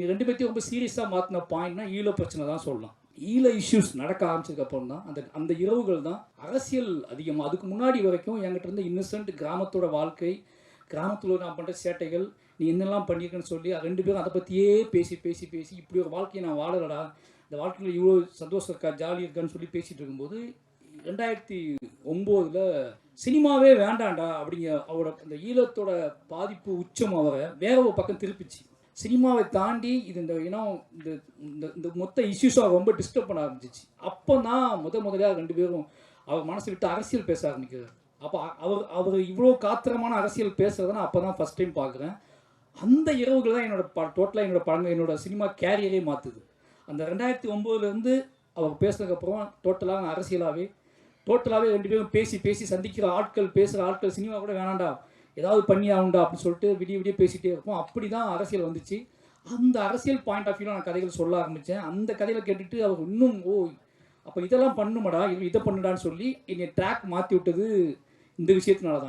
நீ ரெண்டு பேர்த்தையும் ரொம்ப சீரியஸாக மாற்றின பாயிண்ட்னா ஈழ பிரச்சனை தான் சொல்லலாம் ஈழ இஷ்யூஸ் நடக்க ஆரம்பிச்சதுக்கப்புறம் தான் அந்த அந்த இரவுகள் தான் அரசியல் அதிகமாக அதுக்கு முன்னாடி வரைக்கும் என்கிட்ட இருந்த இன்னசென்ட் கிராமத்தோட வாழ்க்கை கிராமத்தில் நான் பண்ணுற சேட்டைகள் நீ என்னெல்லாம் பண்ணியிருக்கேன்னு சொல்லி ரெண்டு பேரும் அதை பற்றியே பேசி பேசி பேசி இப்படி ஒரு வாழ்க்கையை நான் வாழலடா. இந்த வாழ்க்கையில் இவ்வளோ சந்தோஷம் இருக்கா ஜாலி இருக்கான்னு சொல்லி பேசிகிட்டு இருக்கும்போது ரெண்டாயிரத்தி ஒம்போதில் சினிமாவே வேண்டாம்டா அப்படிங்க அவரோட அந்த ஈழத்தோட பாதிப்பு உச்சம் அவரை வேற ஒரு பக்கம் திருப்பிச்சு. சினிமாவை தாண்டி இது இந்த இனம் இந்த இந்த இந்த மொத்த இஷ்யூஸாக ரொம்ப டிஸ்டர்ப் பண்ண ஆரம்பிச்சிச்சு. அப்போ தான் முத முதலாக ரெண்டு பேரும் அவர் மனசு விட்டு அரசியல் பேச ஆரம்பிக்கிறார் அப்போ அவர் அவர் இவ்வளோ காத்திரமான அரசியல் பேசுகிறத நான் அப்போ தான் ஃபஸ்ட் டைம் பார்க்குறேன். அந்த இரவுகள் தான் என்னோட ப டோட்டலாக என்னோட படங்கள் என்னோட சினிமா கேரியரே மாற்றுது அந்த ரெண்டாயிரத்தி ஒம்போதுலேருந்து அவர் பேசுனதுக்கப்புறம் டோட்டலாக அரசியலாகவே டோட்டலாகவே ரெண்டு பேரும் பேசி பேசி சந்திக்கிற ஆட்கள் பேசுகிற ஆட்கள் சினிமா கூட வேணாண்டா. ஏதாவது பண்ணி ஆகுண்டா அப்படின்னு சொல்லிட்டு விடிய விடிய பேசிகிட்டே இருப்போம் அப்படி தான் அரசியல் வந்துச்சு. அந்த அரசியல் பாயிண்ட் ஆஃப் வியூவில் நான் கதைகள் சொல்ல ஆரம்பித்தேன் அந்த கதைகளை கேட்டுட்டு அவர் இன்னும் ஓ அப்போ இதெல்லாம் பண்ணுமடா இது இதை பண்ணுடான்னு சொல்லி என்னை ட்ராக் மாற்றி விட்டது இந்த விஷயத்தினால தான்